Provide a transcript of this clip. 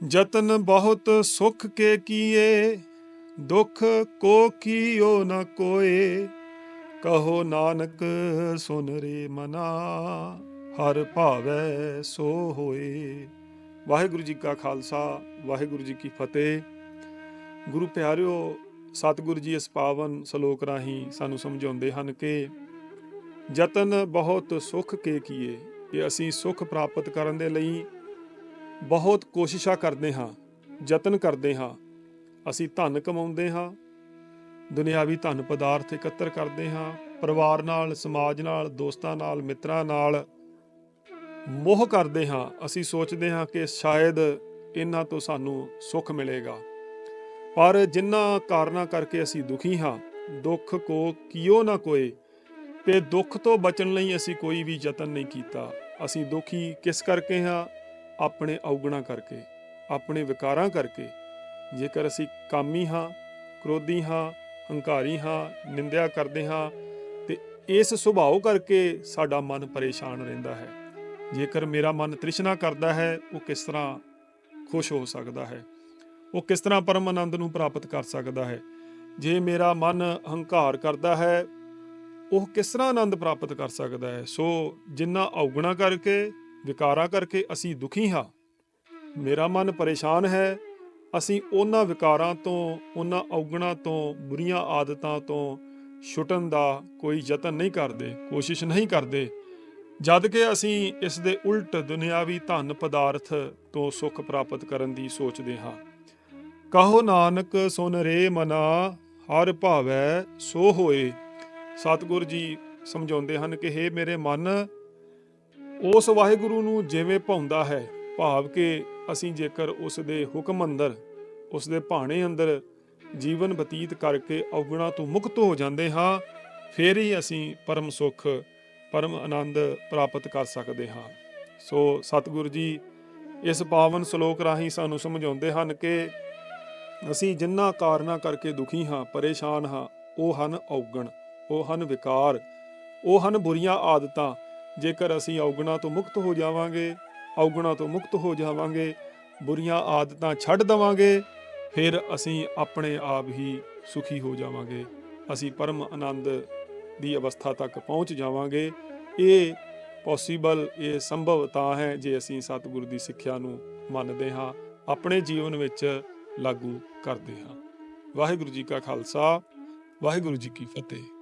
ਜਤਨ ਬਹੁਤ ਸੁਖ ਕੇ ਕੀਏ, ਦੁਖ ਕੋ ਕੀਓ ਨ ਕੋਏ। ਕਹੋ ਨਾਨਕ, ਸੁਨ ਰੇ ਮਨਾ, ਹਰ ਭਾਵੈ ਸੋ ਹੋਏ। ਵਾਹਿਗੁਰੂ ਜੀ ਕਾ ਖਾਲਸਾ, ਵਾਹਿਗੁਰੂ ਜੀ ਕੀ ਫਤਿਹ। ਗੁਰੂ ਪਿਆਰਿਓ, ਸਤਿਗੁਰੂ ਜੀ ਇਸ ਪਾਵਨ ਸ਼ਲੋਕ ਰਾਹੀਂ ਸਾਨੂੰ ਸਮਝਾਉਂਦੇ ਹਨ ਕਿ ਯਤਨ ਬਹੁਤ ਸੁਖ ਕੇ ਕੀਏ, ਕਿ ਅਸੀਂ ਸੁਖ ਪ੍ਰਾਪਤ ਕਰਨ ਦੇ ਲਈ ਬਹੁਤ ਕੋਸ਼ਿਸ਼ਾਂ ਕਰਦੇ ਹਾਂ, ਯਤਨ ਕਰਦੇ ਹਾਂ। ਅਸੀਂ ਧਨ ਕਮਾਉਂਦੇ ਹਾਂ, ਦੁਨਿਆਵੀ ਧਨ ਪਦਾਰਥ ਇਕੱਤਰ ਕਰਦੇ ਹਾਂ, ਪਰਿਵਾਰ ਨਾਲ, ਸਮਾਜ ਨਾਲ, ਦੋਸਤਾਂ ਨਾਲ, ਮਿੱਤਰਾਂ ਨਾਲ ਮੋਹ ਕਰਦੇ ਹਾਂ। ਅਸੀਂ ਸੋਚਦੇ ਹਾਂ ਕਿ ਸ਼ਾਇਦ ਇਹਨਾਂ ਤੋਂ ਸਾਨੂੰ ਸੁੱਖ ਮਿਲੇਗਾ। ਪਰ ਜਿਨ੍ਹਾਂ ਕਾਰਨਾਂ ਕਰਕੇ ਅਸੀਂ ਦੁਖੀ ਹਾਂ, ਦੁੱਖ ਕੋ ਕਿਉ ਨਾ ਕੋਏ, ਤੇ ਦੁੱਖ ਤੋਂ ਬਚਣ ਲਈ ਅਸੀਂ ਕੋਈ ਵੀ ਯਤਨ ਨਹੀਂ ਕੀਤਾ। ਅਸੀਂ ਦੁਖੀ ਕਿਸ ਕਰਕੇ ਹਾਂ? ਆਪਣੇ ਔਗਣਾ ਕਰਕੇ, ਆਪਣੇ ਵਿਕਾਰਾਂ ਕਰਕੇ, ਜੇਕਰ ਅਸੀਂ ਕਾਮੀ ਹਾਂ, ਕ੍ਰੋਧੀ ਹਾਂ, ਹੰਕਾਰੀ ਹਾਂ, ਨਿੰਦਿਆ ਕਰਦੇ ਹਾਂ, ਤੇ ਇਸ ਸੁਭਾਅ ਕਰਕੇ ਸਾਡਾ ਮਨ ਪਰੇਸ਼ਾਨ ਰਹਿੰਦਾ ਹੈ। ਜੇਕਰ ਮੇਰਾ ਮਨ ਤ੍ਰਿਸ਼ਨਾ ਕਰਦਾ ਹੈ, ਉਹ ਕਿਸ ਤਰ੍ਹਾਂ ਖੁਸ਼ ਹੋ ਸਕਦਾ ਹੈ? ਉਹ ਕਿਸ ਤਰ੍ਹਾਂ ਪਰਮ ਆਨੰਦ ਨੂੰ ਪ੍ਰਾਪਤ ਕਰ ਸਕਦਾ ਹੈ? ਜੇ ਮੇਰਾ ਮਨ ਹੰਕਾਰ ਕਰਦਾ ਹੈ, ਉਹ ਕਿਸ ਤਰ੍ਹਾਂ ਆਨੰਦ ਪ੍ਰਾਪਤ ਕਰ ਸਕਦਾ ਹੈ? ਸੋ ਜਿੰਨਾ ਔਗਣਾ ਕਰਕੇ ਵਿਕਾਰਾਂ ਕਰਕੇ ਅਸੀਂ ਦੁਖੀ ਹਾਂ। ਮੇਰਾ ਮਨ ਪਰੇਸ਼ਾਨ ਹੈ। ਅਸੀਂ ਉਹਨਾਂ ਵਿਕਾਰਾਂ ਤੋਂ, ਉਹਨਾਂ ਔਗਣਾਂ ਤੋਂ, ਬੁਰੀਆਂ ਆਦਤਾਂ ਤੋਂ ਛੁੱਟਣ ਦਾ ਕੋਈ ਯਤਨ ਨਹੀਂ ਕਰਦੇ, ਕੋਸ਼ਿਸ਼ ਨਹੀਂ ਕਰਦੇ। ਜਦ ਕਿ ਅਸੀਂ ਇਸ ਦੇ ਉਲਟ ਦੁਨਿਆਵੀ ਧਨ ਪਦਾਰਥ ਤੋਂ ਸੁੱਖ ਪ੍ਰਾਪਤ ਕਰਨ ਦੀ ਸੋਚਦੇ ਹਾਂ। ਕਹੋ ਨਾਨਕ, ਸੁਨ ਰੇ ਮਨਾ, ਹਰ ਭਾਵੈ ਸੋ ਹੋਏ। ਸਤਿਗੁਰ ਜੀ ਸਮਝਾਉਂਦੇ ਹਨ ਕਿ हे ਮੇਰੇ ਮਨ ਉਸ ਵਾਹਿਗੁਰੂ ਨੂੰ ਜਿਵੇਂ ਭਾਉਂਦਾ ਹੈ, ਭਾਵ ਕਿ ਅਸੀਂ ਜੇਕਰ ਉਸ ਦੇ ਹੁਕਮ ਅੰਦਰ, ਉਸ ਦੇ ਭਾਣੇ ਅੰਦਰ ਜੀਵਨ ਬਤੀਤ ਕਰਕੇ ਔਗਣਾ ਤੋਂ ਮੁਕਤ ਹੋ ਜਾਂਦੇ ਹਾਂ, ਫਿਰ ਹੀ ਅਸੀਂ ਪਰਮ ਸੁਖ, ਪਰਮ ਆਨੰਦ ਪ੍ਰਾਪਤ ਕਰ ਸਕਦੇ ਹਾਂ। ਸੋ ਸਤਿਗੁਰੂ ਜੀ, ਇਸ ਪਾਵਨ ਸ਼ਲੋਕ ਰਾਹੀਂ ਸਾਨੂੰ ਸਮਝਾਉਂਦੇ ਹਨ ਕਿ ਅਸੀਂ ਜਿੰਨਾ ਕਾਰਨਾਂ ਕਰਕੇ ਦੁਖੀ ਹਾਂ, ਪਰੇਸ਼ਾਨ ਹਾਂ, ਉਹ ਹਨ ਔਗਣ, ਉਹ ਹਨ ਵਿਕਾਰ, ਉਹ ਹਨ ਬੁਰੀਆਂ ਆਦਤਾਂ ਜੇਕਰ ਅਸੀਂ ਔਗਣਾ ਤੋਂ ਮੁਕਤ ਹੋ ਜਾਵਾਂਗੇ, ਔਗਣਾ ਤੋਂ ਮੁਕਤ ਹੋ ਜਾਵਾਂਗੇ, ਬੁਰੀਆਂ ਆਦਤਾਂ ਛੱਡ ਦਵਾਂਗੇ, ਫਿਰ ਅਸੀਂ ਆਪਣੇ ਆਪ ਹੀ ਸੁਖੀ ਹੋ ਜਾਵਾਂਗੇ। ਅਸੀਂ ਪਰਮ ਆਨੰਦ ਦੀ ਅਵਸਥਾ ਤੱਕ ਪਹੁੰਚ ਜਾਵਾਂਗੇ। ਇਹ ਪੋਸੀਬਲ, ਇਹ ਸੰਭਵ ਤਾਂ ਹੈ ਜੇ ਅਸੀਂ ਸਤਿਗੁਰੂ ਦੀ ਸਿੱਖਿਆ ਨੂੰ ਮੰਨਦੇ ਹਾਂ, ਆਪਣੇ ਜੀਵਨ ਵਿੱਚ ਲਾਗੂ ਕਰਦੇ ਹਾਂ। ਵਾਹਿਗੁਰੂ ਜੀ ਕਾ ਖਾਲਸਾ, ਵਾਹਿਗੁਰੂ ਜੀ ਕੀ ਫਤਿਹ।